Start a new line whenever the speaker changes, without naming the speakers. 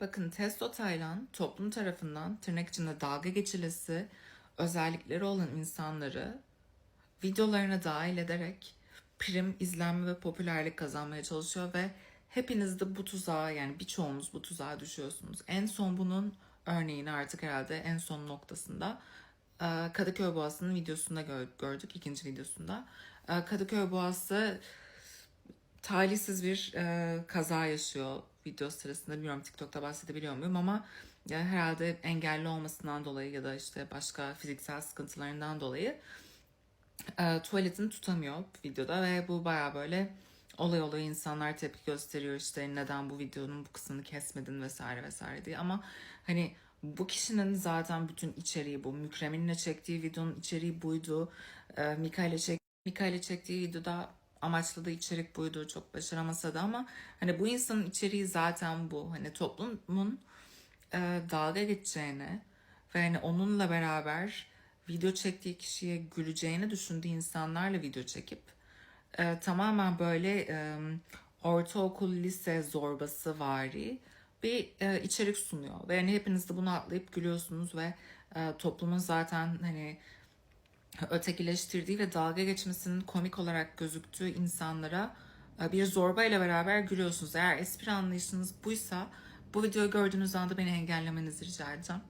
Bakın Testo Taylan toplum tarafından tırnak içinde dalga geçilesi özellikleri olan insanları videolarına dahil ederek prim, izlenme ve popülerlik kazanmaya çalışıyor ve hepiniz de bu tuzağa yani birçoğunuz bu tuzağa düşüyorsunuz. En son bunun örneğini artık herhalde en son noktasında e, Kadıköy Boğazı'nın videosunda gö- gördük ikinci videosunda. E, Kadıköy Boğazı talihsiz bir e, kaza yaşıyor video sırasında. Bilmiyorum TikTok'ta bahsedebiliyor muyum ama ya herhalde engelli olmasından dolayı ya da işte başka fiziksel sıkıntılarından dolayı e, tuvaletini tutamıyor videoda ve bu baya böyle olay oluyor insanlar tepki gösteriyor işte neden bu videonun bu kısmını kesmedin vesaire vesaire diye ama hani bu kişinin zaten bütün içeriği bu. Mükremin'le çektiği videonun içeriği buydu. E, Mika ile çek Mika ile çektiği videoda amaçladığı içerik buydu. Çok başaramasa da ama hani bu insanın içeriği zaten bu. Hani toplumun e, dalga geçeceğini ve hani onunla beraber video çektiği kişiye güleceğini düşündüğü insanlarla video çekip e, tamamen böyle e, ortaokul lise zorbası vari bir e, içerik sunuyor. Ve hani hepiniz de bunu atlayıp gülüyorsunuz ve e, toplumun zaten hani ötekileştirdiği ve dalga geçmesinin komik olarak gözüktüğü insanlara e, bir zorba ile beraber gülüyorsunuz. Eğer espri anlayışınız buysa bu videoyu gördüğünüz anda beni engellemenizi rica edeceğim.